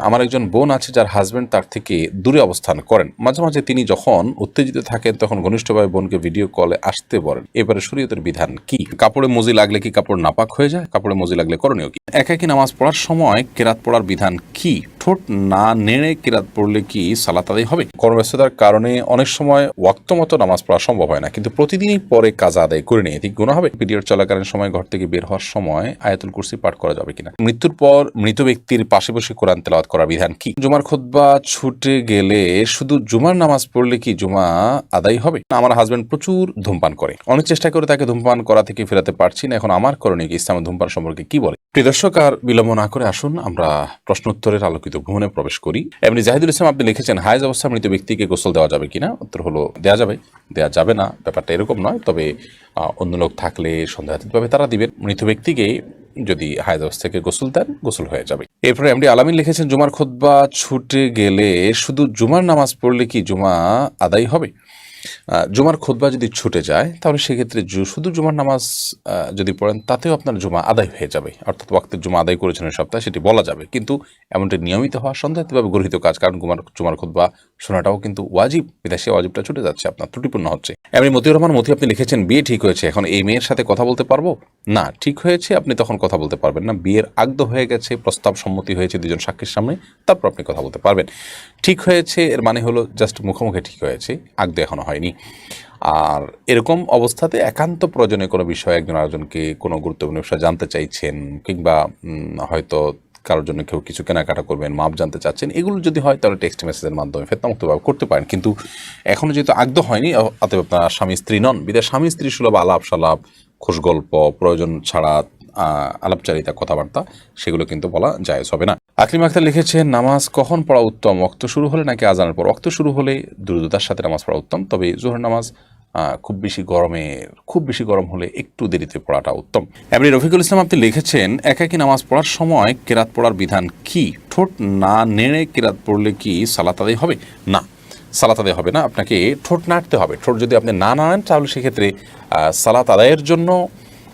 আমার একজন বোন আছে যার হাজব্যান্ড তার থেকে দূরে অবস্থান করেন। মাঝে মাঝে তিনি যখন উত্তেজিত থাকেন, তখন ঘনিষ্ঠভাবে বোনকে ভিডিও কলে আসতে বলেন। এবারে শরীয়তের বিধান কি? কাপড়ে মজি লাগলে কি কাপড় নাপাক হয়ে যায়? কাপড়ে মজি লাগলে করণীয় কি? একাকি নামাজ পড়ার সময় কেরাত পড়ার বিধান কি? ঠোঁট না নেড়ে কেরাত পড়লে কি সালাত আদায় হবে? কর্মব্যস্ততার কারণে অনেক সময় ওয়াক্ত মতো নামাজ পড়া সম্ভব হয় না, কিন্তু প্রতিদিনই পরে কাজা আদায় করে নিয়ে ঠিক গুণা হবে। পিরিয়ড চলাকালীন সময় ঘর থেকে বের হওয়ার সময় আয়াতুল কুরসি পাঠ করা যাবে কিনা? মৃত্যুর পর মৃত ব্যক্তির পাশে বসে কোরআন তেলাওয়াত করার বিধান কি? জুমার খুতবা ছুটে গেলে শুধু জুমার নামাজ পড়লে কি জুমা আদায় হবে? না আমার হাজব্যান্ড প্রচুর ধূমপান করে। অনেক চেষ্টা করে তাকে ধূমপান করা থেকে ফেরাতে পারছি না। এখন আমার করণীয় কি? ইসলামের ধূমপান সম্পর্কে কি বলে? প্রিয় দর্শক, আর বিলম্ব না করে আসুন, আমরা প্রশ্নোত্তরের আলোকিত ভ্রমণে প্রবেশ করি। এমনি জাহিদুল ইসলাম, আপনি লিখেছেন হাইজ অবস্থা, মৃত ব্যক্তিকে গোসল দেওয়া যাবে কিনা? উত্তর হলো দেওয়া যাবে। দেওয়া যাবে না। ব্যাপারটা এরকম নয়। তবে অন্য লোক থাকলে সন্দেহাতীতভাবে তারা দিবেন। মৃত ব্যক্তিকে যদি হায়দ থেকে গোসল দেন, গোসল হয়ে যাবে। এরপরে এমডি আলামিন লিখেছেন, জুমার খুতবা ছুটে গেলে শুধু জুমার নামাজ পড়লে কি জুমা আদায় হবে? জুমার খুতবা যদি ছুটে যায়, তাহলে সেক্ষেত্রে শুধু জুমার নামাজ যদি পড়েন, তাতেও আপনার জুমা আদায় হয়ে যাবে। অর্থাৎ ওয়াক্তের জুমা আদায় করেছেন এই সপ্তাহে, সেটি বলা যাবে। কিন্তু এমনটি নিয়মিত হওয়া সন্দেহভাবে গৃহীত কাজ, কারণ জুমার জুমার খুতবা শোনাটাও কিন্তু ওয়াজিব। বিদেশে ওয়াজিবটা ছুটে যাচ্ছে, আপনার ত্রুটিপূর্ণ হচ্ছে। এমনি মতিউর রহমান, মতি, আপনি লিখেছেন, বিয়ে ঠিক হয়েছে, এখন এই মেয়ের সাথে কথা বলতে পারব? না, ঠিক হয়েছে, আপনি তখন কথা বলতে পারবেন না। বিয়ের আগদ হয়ে গেছে প্রস্তাব সম্মতি হয়েছে দুজন সাক্ষীর সামনে, তারপর আপনি কথা বলতে পারবেন। ঠিক হয়েছে, এর মানে হলো জাস্ট মুখোমুখি ঠিক হয়েছে আগদ এখনও হয়নি। আর এরকম অবস্থাতে একান্ত প্রয়োজনে কোনো বিষয়ে একজন আরেকজনকে কোনো গুরুত্বপূর্ণ বিষয় জানতে চাইছেন, কিংবা হয়তো কারোর জন্য কেউ কিছু কেনাকাটা করবেন, মাপ জানতে চাচ্ছেন, এগুলো যদি হয় তাহলে টেক্সট মেসেজের মাধ্যমে ফেতনামুক্তভাবে করতে পারেন। কিন্তু এখনও যেহেতু আগদ হয়নি, অতএব আপনার স্বামী স্ত্রী নন। বিদায় স্বামী স্ত্রী সুলভ আলাপ সালাপ খোশ গল্প প্রয়োজন ছাড়া আলাপচারিতা, কথাবার্তা, সেগুলো কিন্তু বলা যায় হবে না। আকলিম আখতার লিখেছেন, নামাজ কখন পড়া উত্তম? অক্ত শুরু হলে নাকি আজানের পর? অক্ত শুরু হলে দ্রুততার সাথে নামাজ পড়া উত্তম, তবে জোহর নামাজ খুব বেশি গরমে, খুব বেশি গরম হলে একটু দেরিতে পড়াটা উত্তম। এমনি রফিকুল ইসলাম আপনি লিখেছেন, একাকি নামাজ পড়ার সময় কেরাত পড়ার বিধান কি? ঠোঁট না নেড়ে কেরাত পড়লে কি সালাত আদায় হবে? না, সালাত আদায় হবে না। আপনাকে ঠোঁট নাড়তে হবে। ঠোঁট যদি আপনি না নাড়েন, তাহলে সেক্ষেত্রে সালাত আদায়ের জন্য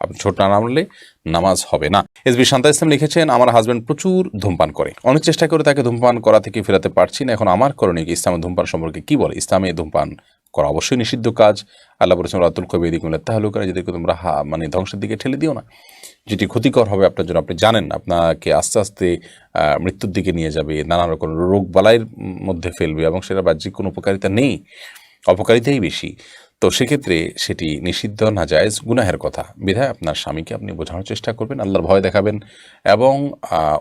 আপনি ছোট না নামলে নামাজ হবে না। এস বি শান্তা ইসলাম লিখেছেন, আমার হাজব্যান্ড প্রচুর ধূমপান করে। অনেক চেষ্টা করে তাকে ধূমপান করা থেকে ফেরাতে পারছি না। এখন আমার করণীয় কি? ইসলামের ধূমপান সম্পর্কে কি বলে? ইসলামে ধূমপান করা অবশ্যই নিষিদ্ধ কাজ। আল্লাহ বলেছেন রাতুল কবি এদিক তাহলে করে যেদিকে তোমরা হা মানে ধ্বংসের দিকে ঠেলে দিও না। যেটি ক্ষতিকর হবে আপনার জন্য, আপনি জানেন আপনাকে আস্তে আস্তে মৃত্যুর দিকে নিয়ে যাবে। নানা রকম রোগ বালাইয়ের মধ্যে ফেলবে এবং সেটা বাহ্যিক কোনো উপকারিতা নেই। অপকারিতাই বেশি। তো সেক্ষেত্রে সেটি নিষিদ্ধ না জায়েজ গুনাহের কথা। বিধায় আপনার স্বামীকে আপনি বোঝানোর চেষ্টা করবেন, আল্লাহর ভয় দেখাবেন এবং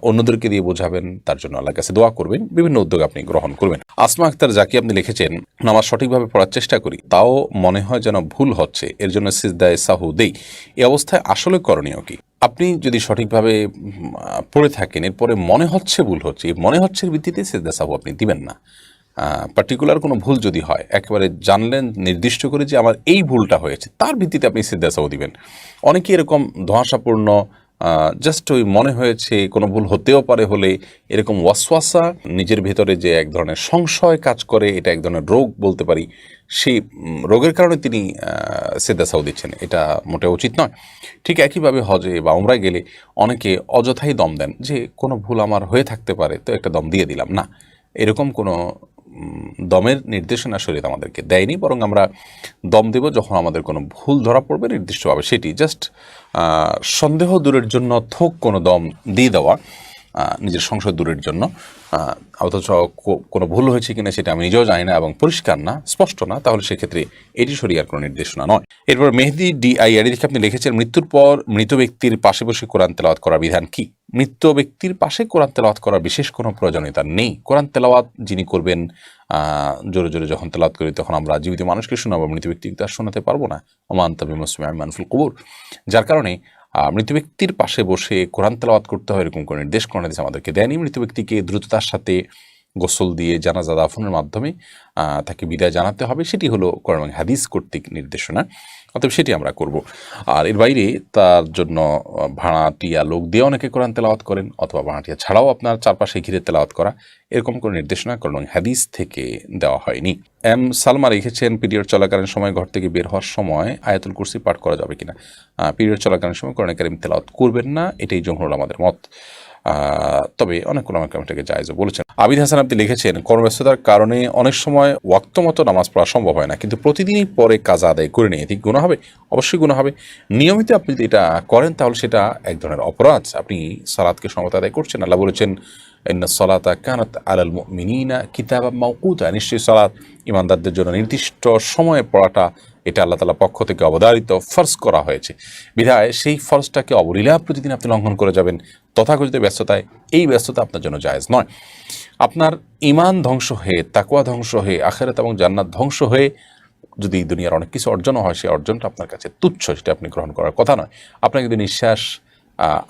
অন্যদেরকে দিয়ে বোঝাবেন, তার জন্য আল্লাহর কাছে দোয়া করবেন, বিভিন্ন উদ্যোগ আপনি গ্রহণ করবেন। আসমা আক্তার যাকে আপনি লিখেছেন, নামাজ সঠিকভাবে পড়ার চেষ্টা করি, তাও মনে হয় যেন ভুল হচ্ছে, এর জন্য সিজদায় সাহু দেই। এই অবস্থায় আসলে করণীয় কি? আপনি যদি সঠিকভাবে পড়ে থাকেন, এরপরে মনে হচ্ছে ভুল হচ্ছে, মনে হচ্ছে ভিত্তিতে সিজদা সাহু আপনি দিবেন না। পার্টিকুলার কোনো ভুল যদি হয়, একেবারে জানলেন, নির্দিষ্ট করে যে আমার এই ভুলটা হয়েছে, তার ভিত্তিতে আপনি সিদ্ধাসাও দিবেন। অনেকে এরকম ধোঁয়াশাপূর্ণ জাস্ট ওই মনে হয়েছে, কোনো ভুল হতেও পারে হলে এরকম ওয়াসওয়াসা, নিজের ভেতরে যে এক ধরনের সংশয় কাজ করে, এটা এক ধরনের রোগ বলতে পারি, সেই রোগের কারণে তিনি সেদাসাও দিচ্ছেন। এটা মোটে উচিত নয়। ঠিক একইভাবে হজে বা উমরায় গেলে অনেকে অযথাই দম দেন যে, কোনো ভুল আমার হয়ে থাকতে পারে, তো একটা দম দিয়ে দিলাম। না, এরকম কোনো দমের নির্দেশনা শরীর আমাদেরকে দেয়নি, বরং আমরা দম দেব যখন আমাদের কোনো ভুল ধরা পড়বে নির্দিষ্টভাবে। সেটি জাস্ট সন্দেহ দূরের জন্য থোক কোনো দম দিয়ে দেওয়া। নিজের সংশয় দূরের জন্য। অথচ কোনো ভুল হয়েছে কিনা সেটা আমি নিজেও জানি না এবং পরিষ্কার না, স্পষ্ট না, তাহলে সেক্ষেত্রে এটি শরিয়ার কোনো নির্দেশনা নয়। এরপর মেহেদি ডিআইআরি দেখে আপনি লিখেছেন, মৃত্যুর পর মৃত ব্যক্তির পাশে বসে কোরআন তেলাওয়াত করার বিধান কি? মৃত ব্যক্তির পাশে কোরআন তেলাওয়াত করার বিশেষ কোনো প্রয়োজনীয়তা নেই। কোরআন তেলাওয়াত যিনি করবেন জোরে জোরে যখন তেলাওয়াত করি তখন আমরা জীবিত মানুষকে শোনাবো, মৃত ব্যক্তিকে তো আর শোনাতে পারব না? ওমান তবে মুসলিম মানফুল কবুর। যার কারণে মৃত ব্যক্তির পাশে বসে কোরআন তেলাওয়াত করতে হয়, এরকম কোনো নির্দেশ, কোনো আমাদেরকে দেয়নি। মৃত ব্যক্তিকে দ্রুততার সাথে গোসল দিয়ে জানাজা দাফনের মাধ্যমে তাকে বিদায় জানাতে হবে। সেটি হলো কোরআন হাদিস কর্তৃক নির্দেশনা। অতএব সেটি আমরা করব। আর এর বাইরে তার জন্য ভাড়াটিয়া লোক দিয়ে অনেকে কোরআন তেলাওয়াত করেন অথবা ভাড়াটিয়া ছাড়াও আপনার চারপাশে ঘিরে তেলাওয়াত করা। এরকম কোনো নির্দেশনা কোরআন হাদিস থেকে দেওয়া হয়নি। এম সালমা রেখেছেন, পিরিয়ড চলাকালীন সময় ঘর থেকে বের হওয়ার সময় আয়াতুল কুরসি পাঠ করা যাবে কিনা? পিরিয়ড চলাকালীন সময় কোরআন কারিম তেলাওয়াত করবেন না। এটাই জমহুর আমাদের মত। তবে অনেক কোনো এটাকে জায়জও বলেছেন। আবিদ হাসান আপনি লিখেছেন, কর্মব্যস্ততার কারণে অনেক সময় ওয়াক্ত মতো নামাজ পড়া সম্ভব হয় না, কিন্তু প্রতিদিনই পরে কাজ আদায় করে নিয়ে ঠিক গুণা হবে? অবশ্যই গুণা হবে। নিয়মিত আপনি যদি এটা করেন, তাহলে সেটা এক ধরনের অপরাধ। আপনি সালাদকে সমত আদায় করছেন, আল্লাহ বলেছেন সলাতা কানাত আলাল মিনিনা কিতাবা মাউকুতা নিশ্চয়ই সালাত ইমানদারদের জন্য নির্দিষ্ট সময়ে পড়াটা এটা আল্লাহ তালা পক্ষ থেকে অবধারিত, ফর্জ করা হয়েছে। বিধায় সেই ফর্জটাকে অবলীলা প্রতিদিন আপনি লঙ্ঘন করে যাবেন, তথাকথিত ব্যস্ততায়। এই ব্যস্ততা আপনার জন্য জায়েজ নয়। আপনার ইমান ধ্বংস হয়ে তাকুয়া ধ্বংস হয়ে, আখেরাত এবং জান্নাত ধ্বংস হয়ে যদি দুনিয়ার অনেক কিছু অর্জনও হয়, সেই অর্জনটা আপনার কাছে তুচ্ছ, সেটা আপনি গ্রহণ করার কথা নয়। আপনাকে যদি নিঃশ্বাস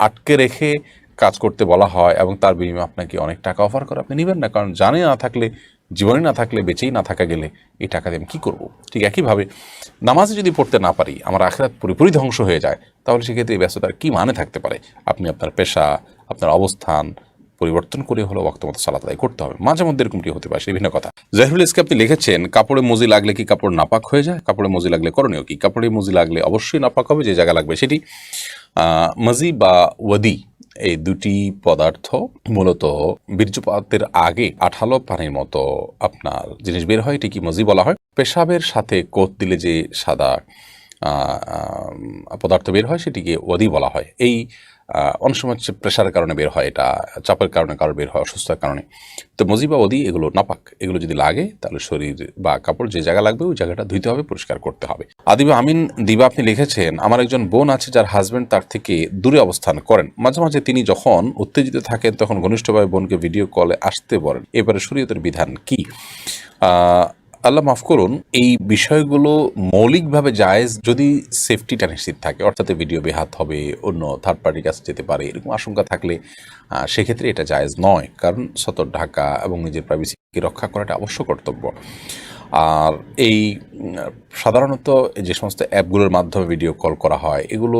আটকে রেখে কাজ করতে বলা হয় এবং তার বিনিময়ে আপনাকে অনেক টাকা অফার করে আপনি নেবেন না, কারণ জানে না থাকলে জীবনে না থাকলে, বেঁচেই না থাকা গেলে এই টাকা দিয়ে আমি কী করব? ঠিক একইভাবে নামাজে যদি পড়তে না পারি, আমার আখেরাত পুরোপুরি ধ্বংস হয়ে যায়, তাহলে সেক্ষেত্রে এই ব্যস্ততার কী মানে থাকতে পারে? আপনি আপনার পেশা, আপনার অবস্থান পরিবর্তন করে হলো বক্তমত সালাত আদায় করতে হবে। মাঝে মধ্যে এরকমটি হতে পারে বিভিন্ন কথা। জাহিরুল ইসকে আপনি লিখেছেন, কাপড়ে মজি লাগলে কি কাপড় নাপাক হয়ে যায়? কাপড়ে মজি লাগলে করণীয় কি? কাপড়ে মজি লাগলে অবশ্যই নাপাক হবে, যে জায়গা লাগবে সেটি। মজি বা ওয়াদি, এই দুটি পদার্থ মূলত বীর্যপাতের আগে আঠালো পানির মতো আপনার জিনিস বের হয় এটি কি মজি বলা হয়। পেশাবের সাথে কোত দিলে যে সাদা পদার্থ বের হয়, সেটিকে ওয়াদি বলা হয়। এই অনেক সময় হচ্ছে প্রেশারের কারণে বের হয় এটা, চাপের কারণে কারও বের হয় অসুস্থতার কারণে। তো মজি বা ওদি এগুলো নাপাক। এগুলো যদি লাগে, তাহলে শরীর বা কাপড় যে জায়গা লাগবে, ওই জায়গাটা ধুইতে হবে, পরিষ্কার করতে হবে। আদিবা আমিন দিবা আপনি লিখেছেন, আমার একজন বোন আছে যার হাজব্যান্ড তার থেকে দূরে অবস্থান করেন। মাঝে মাঝে তিনি যখন উত্তেজিত থাকেন, তখন ঘনিষ্ঠভাবে বোনকে ভিডিও কলে আসতে বলেন। এবারে শরীয়তের বিধান কি? আল্লাহ মাফ করুন, এই বিষয়গুলো মৌলিকভাবে জায়েজ যদি সেফটিটা নিশ্চিত থাকে। অর্থাৎ ভিডিও বেহাত হবে, অন্য থার্ড পার্টির কাছে যেতে পারে, এরকম আশঙ্কা থাকলে সেক্ষেত্রে এটা জায়েজ নয়। কারণ সতর ঢাকা এবং নিজের প্রাইভেসিকে রক্ষা করাটা অবশ্য কর্তব্য। আর এই সাধারণত যে সমস্ত অ্যাপগুলোর মাধ্যমে ভিডিও কল করা হয়, এগুলো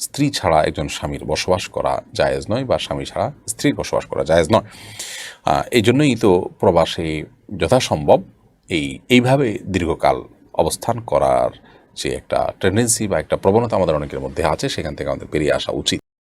স্ত্রী ছাড়া একজন স্বামীর বসবাস করা জায়েজ নয় বা স্বামী ছাড়া স্ত্রীর বসবাস করা জায়েজ নয়। এই জন্যই তো প্রবাসে যথাসম্ভব এই, এইভাবে দীর্ঘকাল অবস্থান করার যে একটা টেন্ডেন্সি বা একটা প্রবণতা আমাদের অনেকের মধ্যে আছে, সেখান থেকে আমাদের বেরিয়ে আসা উচিত।